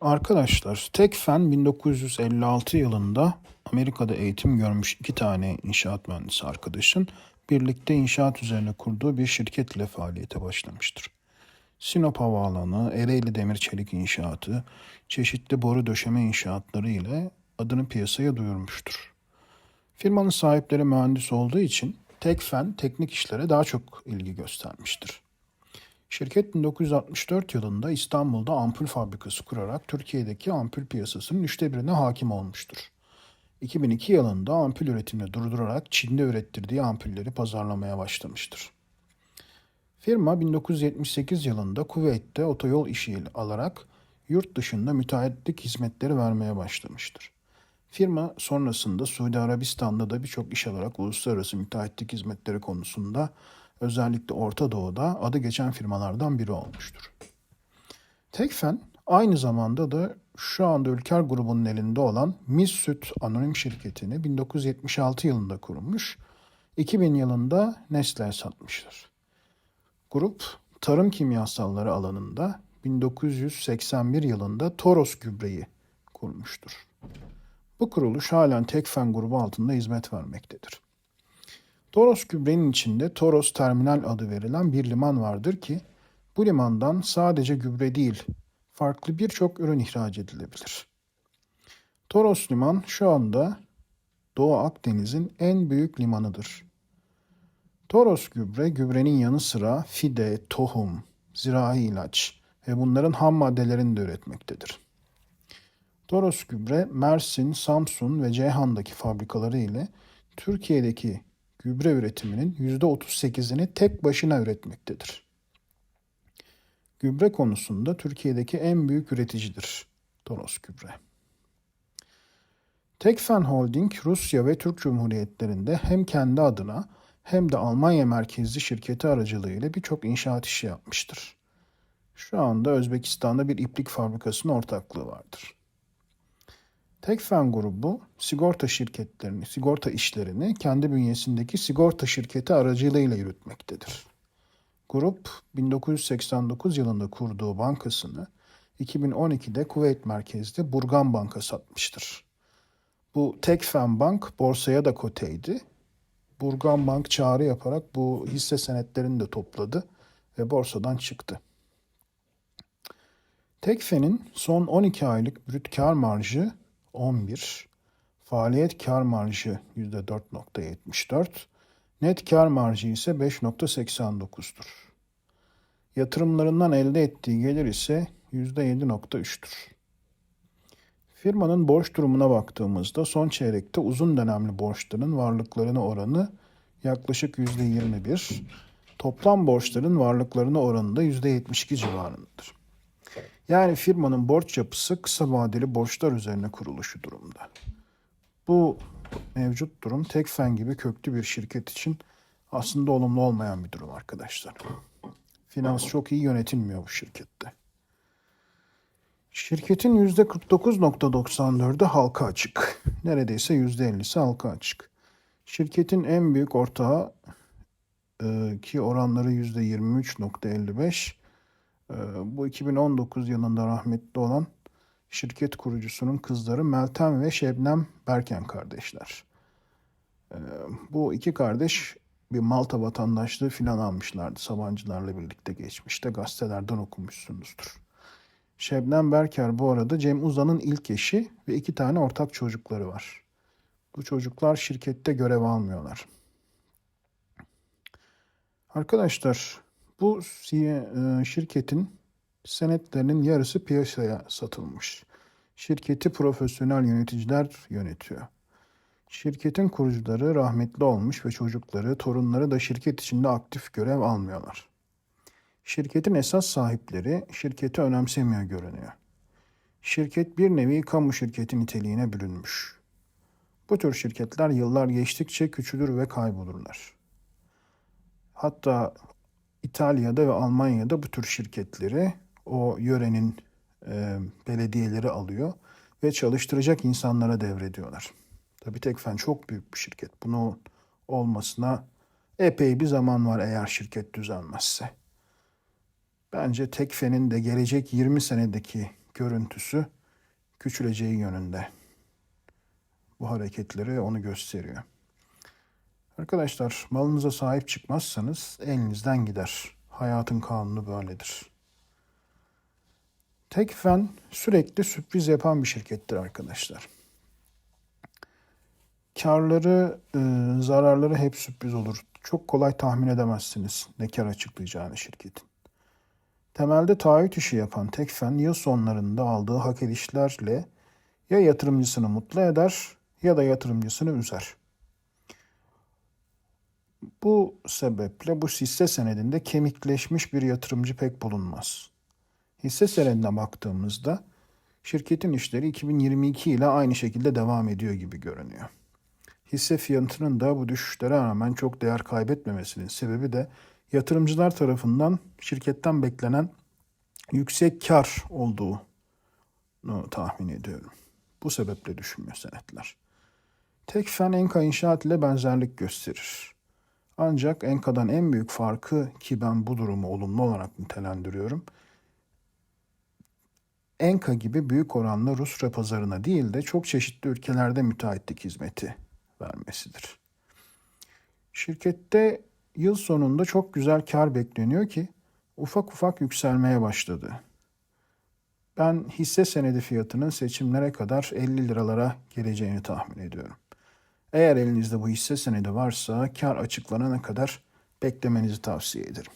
Arkadaşlar, Tekfen 1956 yılında Amerika'da eğitim görmüş iki tane inşaat mühendisi arkadaşın birlikte inşaat üzerine kurduğu bir şirket ile faaliyete başlamıştır. Sinop Havaalanı, Ereğli Demir Çelik İnşaatı, çeşitli boru döşeme inşaatları ile adını piyasaya duyurmuştur. Firmanın sahipleri mühendis olduğu için Tekfen teknik işlere daha çok ilgi göstermiştir. Şirket 1964 yılında İstanbul'da ampul fabrikası kurarak Türkiye'deki ampul piyasasının üçte birine hakim olmuştur. 2002 yılında ampul üretimini durdurarak Çin'de ürettirdiği ampulleri pazarlamaya başlamıştır. Firma 1978 yılında Kuveyt'te otoyol işi alarak yurt dışında müteahhitlik hizmetleri vermeye başlamıştır. Firma sonrasında Suudi Arabistan'da da birçok iş alarak uluslararası müteahhitlik hizmetleri konusunda özellikle Orta Doğu'da adı geçen firmalardan biri olmuştur. Tekfen aynı zamanda da şu anda Ülker grubunun elinde olan Mis Süt Anonim Şirketi'ni 1976 yılında kurmuş, 2000 yılında Nestle'ye satmıştır. Grup tarım kimyasalları alanında 1981 yılında Toros Gübre'yi kurmuştur. Bu kuruluş halen Tekfen grubu altında hizmet vermektedir. Toros gübrenin içinde Toros Terminal adı verilen bir liman vardır ki bu limandan sadece gübre değil farklı birçok ürün ihraç edilebilir. Toros Liman şu anda Doğu Akdeniz'in en büyük limanıdır. Toros gübre gübrenin yanı sıra fide, tohum, zirai ilaç ve bunların ham maddelerini de üretmektedir. Toros Gübre, Mersin, Samsun ve Ceyhan'daki fabrikaları ile Türkiye'deki gübre üretiminin %38'ini tek başına üretmektedir. Gübre konusunda Türkiye'deki en büyük üreticidir Toros Gübre. Tekfen Holding, Rusya ve Türk Cumhuriyetlerinde hem kendi adına hem de Almanya merkezli şirketi aracılığıyla birçok inşaat işi yapmıştır. Şu anda Özbekistan'da bir iplik fabrikasının ortaklığı vardır. Tekfen grubu sigorta şirketlerini, sigorta işlerini kendi bünyesindeki sigorta şirketi aracılığıyla yürütmektedir. Grup 1989 yılında kurduğu bankasını 2012'de Kuveyt merkezli Burgan Bank'a satmıştır. Bu Tekfen Bank borsaya da koteydi. Burgan Bank çağrı yaparak bu hisse senetlerini de topladı ve borsadan çıktı. Tekfen'in son 12 aylık brüt kar marjı 11, faaliyet kar marjı %4.74, net kar marjı ise 5.89'dur. Yatırımlarından elde ettiği gelir ise %7.3'tür. Firmanın borç durumuna baktığımızda son çeyrekte uzun dönemli borçların varlıklarına oranı yaklaşık %21, toplam borçların varlıklarına oranı da %72 civarındadır. Yani firmanın borç yapısı kısa vadeli borçlar üzerine kuruluşu durumda. Bu mevcut durum Tekfen gibi köklü bir şirket için aslında olumlu olmayan bir durum arkadaşlar. Finans çok iyi yönetilmiyor bu şirkette. Şirketin %49.94'ü halka açık. Neredeyse %50'si halka açık. Şirketin en büyük ortağı e, ki oranları %23.55 ee, bu 2019 yılında rahmetli olan şirket kurucusunun kızları Meltem ve Şebnem Berken kardeşler. Ee, bu iki kardeş bir Malta vatandaşlığı filan almışlardı Sabancılarla birlikte geçmişte gazetelerden okumuşsunuzdur. Şebnem Berker bu arada Cem Uzan'ın ilk eşi ve iki tane ortak çocukları var. Bu çocuklar şirkette görev almıyorlar. Arkadaşlar bu e, şirketin senetlerinin yarısı piyasaya satılmış. Şirketi profesyonel yöneticiler yönetiyor. Şirketin kurucuları rahmetli olmuş ve çocukları, torunları da şirket içinde aktif görev almıyorlar. Şirketin esas sahipleri şirketi önemsemiyor görünüyor. Şirket bir nevi kamu şirketi niteliğine bürünmüş. Bu tür şirketler yıllar geçtikçe küçülür ve kaybolurlar. Hatta İtalya'da ve Almanya'da bu tür şirketleri o yörenin e, belediyeleri alıyor ve çalıştıracak insanlara devrediyorlar. Tabii Tekfen çok büyük bir şirket. Bunu olmasına epey bir zaman var eğer şirket düzelmezse. Bence Tekfen'in de gelecek 20 senedeki görüntüsü küçüleceği yönünde. Bu hareketleri onu gösteriyor. Arkadaşlar malınıza sahip çıkmazsanız elinizden gider. Hayatın kanunu böyledir. Tekfen sürekli sürpriz yapan bir şirkettir arkadaşlar. Karları, e, zararları hep sürpriz olur. Çok kolay tahmin edemezsiniz ne kar açıklayacağını şirketin. Temelde taahhüt işi yapan Tekfen yıl sonlarında aldığı hak edişlerle ya yatırımcısını mutlu eder ya da yatırımcısını üzer. Bu sebeple bu hisse senedinde kemikleşmiş bir yatırımcı pek bulunmaz. Hisse senedine baktığımızda şirketin işleri 2022 ile aynı şekilde devam ediyor gibi görünüyor. Hisse fiyatının da bu düşüşlere rağmen çok değer kaybetmemesinin sebebi de yatırımcılar tarafından şirketten beklenen yüksek kar olduğunu tahmin ediyorum. Bu sebeple düşünmüyor senetler. Tekfen Enka İnşaat ile benzerlik gösterir. Ancak Enka'dan en büyük farkı ki ben bu durumu olumlu olarak nitelendiriyorum. Enka gibi büyük oranla Rusya pazarına değil de çok çeşitli ülkelerde müteahhitlik hizmeti vermesidir. Şirkette yıl sonunda çok güzel kar bekleniyor ki ufak ufak yükselmeye başladı. Ben hisse senedi fiyatının seçimlere kadar 50 liralara geleceğini tahmin ediyorum. Eğer elinizde bu hisse senedi varsa kar açıklanana kadar beklemenizi tavsiye ederim.